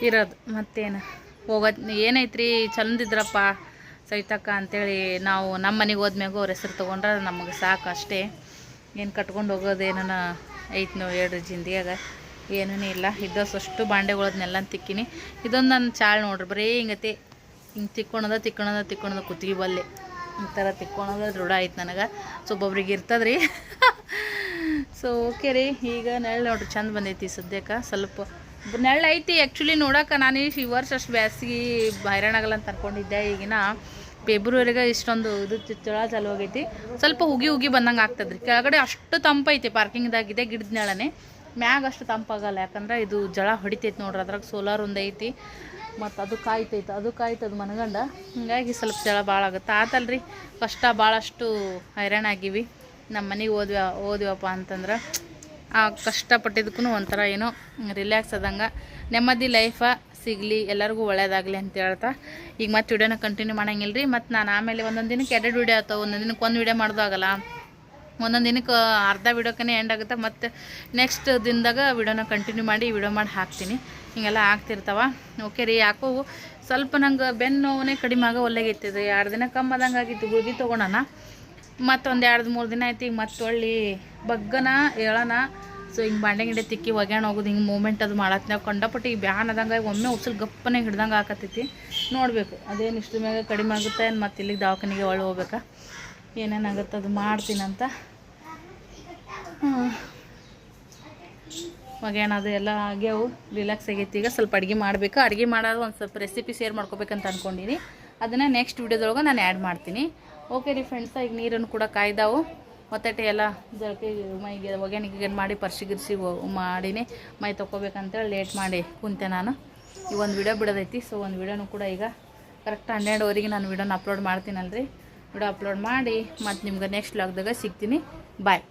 ಇರೋದು. ಮತ್ತೇನು? ಹೋಗೋದು ಏನೈತ್ರಿ? ಚಂದಿದ್ರಪ್ಪ ಸವಿತಕ್ಕ ಅಂಥೇಳಿ ನಾವು ನಮ್ಮ ಮನೆಗೆ ಹೋದ್ಮ್ಯಾಗ ಅವ್ರ ಹೆಸ್ರು ತೊಗೊಂಡ್ರೆ ನಮಗೆ ಸಾಕು ಅಷ್ಟೇ. ಏನು ಕಟ್ಕೊಂಡು ಹೋಗೋದು ಏನನ ಐತೆ ನೋಡಿ ಹೇಳ್ರಿ ಜಿಂದಿಯಾಗ ಏನೂ ಇಲ್ಲ. ಇದ್ದಷ್ಟು ಬಾಂಡೆಗಳದನ್ನೆಲ್ಲ ತಿಕ್ಕಿನಿ. ಇದೊಂದು ನನ್ನ ಚಾಳು ನೋಡ್ರಿ. ಬರೀ ಹಿಂಗತಿ ಹಿಂಗೆ ತಿಕ್ಕೊಳದ ತಿಕ್ಕೊಳದ ತಿಕ್ಕೊಳದ ಕುತ್ತಿಗೆ ಬಲ್ಲೆ. ಈ ಥರ ತಿಕ್ಕೊಳೋದು ದೃಢ ಆಯ್ತು ನನಗೆ. ಸೊ ಒಬ್ಬೊಬ್ರಿಗೆ ಇರ್ತದ್ರಿ. ಸೊ ಓಕೆ ರೀ. ಈಗ ನೆಳ್ಳು ನೋಡ್ರಿ, ಚಂದ ಬಂದೈತಿ ಸದ್ಯಕ್ಕೆ. ಸ್ವಲ್ಪ ನೆಳ್ಳು ಐತಿ ಆ್ಯಕ್ಚುಲಿ ನೋಡೋಕೆ ನಾನು ಈ ವರ್ಷ ಅಷ್ಟು ಬ್ಯಾಸಿಗೆ ಹೈರಾಣ ಆಗಲ್ಲ ಅಂತ ಅನ್ಕೊಂಡಿದ್ದೆ. ಈಗಿನ ಫೆಬ್ರವರಿಗೆ ಇಷ್ಟೊಂದು ಇದು ಚಳ ಚಾಲು ಹೋಗೈತಿ ಸ್ವಲ್ಪ ಹುಗಿ ಹುಗಿ ಬಂದಂಗೆ ಆಗ್ತದ್ರಿ. ಕೆಳಗಡೆ ಅಷ್ಟು ತಂಪೈತಿ ಪಾರ್ಕಿಂಗ್ದಾಗಿದೆ ಗಿಡದ ನೆಳನೇ. ಮ್ಯಾಗ ಅಷ್ಟು ತಂಪಾಗಲ್ಲ ಯಾಕಂದ್ರೆ ಇದು ಜಳ ಹೊಡಿತೈತಿ ನೋಡ್ರಿ ಅದ್ರಾಗ ಸೋಲಾರ್ ಒಂದೈತಿ ಮತ್ತು ಅದು ಕಾಯ್ತೈತೆ, ಅದು ಕಾಯ್ತದ ಮನಗಂಡ. ಹೀಗಾಗಿ ಸ್ವಲ್ಪ ಜಳ ಭಾಳ ಆಗುತ್ತೆ. ಆತಲ್ರಿ ಕಷ್ಟ ಭಾಳಷ್ಟು ಹೈರಾಣ ಆಗಿವಿ. ನಮ್ಮ ಮನೆಗೆ ಓದ್ವ ಓದ್ವಪ್ಪ ಅಂತಂದ್ರೆ, ಆ ಕಷ್ಟಪಟ್ಟಿದ್ದಕ್ಕೂ ಒಂಥರ ಏನೋ ರಿಲ್ಯಾಕ್ಸ್ ಆದಂಗೆ. ನೆಮ್ಮದಿ ಲೈಫ ಸಿಗಲಿ, ಎಲ್ಲರಿಗೂ ಒಳ್ಳೇದಾಗಲಿ ಅಂತ ಹೇಳ್ತಾ. ಈಗ ಮತ್ತೆ ವಿಡಿಯೋನ ಕಂಟಿನ್ಯೂ ಮಾಡೋಂಗಿಲ್ಲ ರೀ ಮತ್ತು ನಾನು ಆಮೇಲೆ ಒಂದೊಂದು ದಿನಕ್ಕೆ ಎರಡು ವಿಡಿಯೋ ಆಗ್ತಾವೆ. ಒಂದೊಂದು ದಿನಕ್ಕೆ ಒಂದು ವಿಡಿಯೋ ಮಾಡೋದು ಆಗಲ್ಲ. ಒಂದೊಂದು ದಿನಕ್ಕೆ ಅರ್ಧ ವಿಡಿಯೋಕ್ಕೇ ಎಂಡ್ ಆಗುತ್ತೆ. ಮತ್ತು ನೆಕ್ಸ್ಟ್ ದಿನದಾಗ ವಿಡಿಯೋನ ಕಂಟಿನ್ಯೂ ಮಾಡಿ ವಿಡಿಯೋ ಮಾಡಿ ಹಾಕ್ತೀನಿ. ಹಿಂಗೆಲ್ಲ ಆಗ್ತಿರ್ತಾವ. ಓಕೆ ರೀ, ಯಾಕೋ ಸ್ವಲ್ಪ ನಂಗೆ ಬೆನ್ನು ನೋವೇ ಕಡಿಮೆ ಆಗೋ ಒಲ್ಲೆಗೈತಿದೆ ಎರಡು ದಿನ ಕಮ್ಮಿ ಆದಂಗೆ ಆಗಿತ್ತು. ಗುಳ್ಗಿ ತೊಗೊಳೋಣ ಮತ್ತೊಂದು ಎರಡು ಮೂರು ದಿನ ಆಯ್ತು. ಈಗ ಮತ್ತೆ ಹೊಳ್ಳಿ ಬಗ್ಗನ ಹೇಳೋಣ ಸೊ ಹಿಂಗೆ ಬಾಂಡೆ ಗಿಡ ತಿಕ್ಕಿ ಒಗ್ಯಾಣ ಹೋಗೋದು. ಹಿಂಗೆ ಮೂಮೆಂಟ್ ಅದು ಮಾಡತ್ತೆ ನಾವು ಕಂಡಪಟ್ಟು ಈಗ ಬ್ಯಾನ್ ಆದಂಗೆ ಒಮ್ಮೆ ಉಸಿರು ಗಪ್ಪನೆ ಹಿಡ್ದಂಗೆ ಆಕತ್ತೈತಿ. ನೋಡಬೇಕು. ಅದೇನು ಇಷ್ಟು ಮ್ಯಾಗ ಕಡಿಮೆ ಆಗುತ್ತೆ. ಮತ್ತು ಇಲ್ಲಿಗೆ ದವಾಖಾನಿಗೆ ಒಳ್ಳೆ ಹೋಗ್ಬೇಕಾ? ಏನೇನಾಗುತ್ತೆ ಅದು ಮಾಡ್ತೀನಂತ. ಒಗ್ಯಾಣ ಅದು ಎಲ್ಲ ಆಗ್ಯಾವು ರಿಲ್ಯಾಕ್ಸ್ ಆಗೈತಿ. ಈಗ ಸ್ವಲ್ಪ ಅಡುಗೆ ಮಾಡಬೇಕು. ಅಡುಗೆ ಮಾಡೋದು ಒಂದು ಸ್ವಲ್ಪ ರೆಸಿಪಿ ಶೇರ್ ಮಾಡ್ಕೋಬೇಕಂತ ಅಂದ್ಕೊಂಡಿನಿ ಅದನ್ನು ನೆಕ್ಸ್ಟ್ ವೀಡಿಯೋದೊಳಗೆ ನಾನು ಆ್ಯಡ್ ಮಾಡ್ತೀನಿ. ಓಕೆ ರೀ ಫ್ರೆಂಡ್ಸ ಈಗ ನೀರನ್ನು ಕೂಡ ಕಾಯ್ದಾವು. ಒತ್ತಟೆ ಎಲ್ಲ ಜಳಕೆ, ಮೈಗೆ, ಒಗ್ಯಾಣಿಗೆ ಮಾಡಿ ಪರ್ಸಿ ಗಿರ್ಸಿ ಮಾಡಿನಿ. ಮೈ ತೊಗೋಬೇಕಂತೇಳಿ ಲೇಟ್ ಮಾಡಿ ಕುಂತೆ ನಾನು. ಈ ಒಂದು ವಿಡಿಯೋ ಬಿಡೋದೈತಿ. ಸೊ ಒಂದು ವಿಡಿಯೋನು ಕೂಡ ಈಗ ಕರೆಕ್ಟ್ ಹನ್ನೆರಡುವರೆಗೆ ನಾನು ವಿಡಿಯೋನ ಅಪ್ಲೋಡ್ ಮಾಡ್ತೀನಲ್ರಿ. ವಿಡಿಯೋ ಅಪ್ಲೋಡ್ ಮಾಡಿ ಮತ್ತು ನಿಮ್ಗೆ ನೆಕ್ಸ್ಟ್ ಲಾಗ್ದಾಗ ಸಿಗ್ತೀನಿ. ಬಾಯ್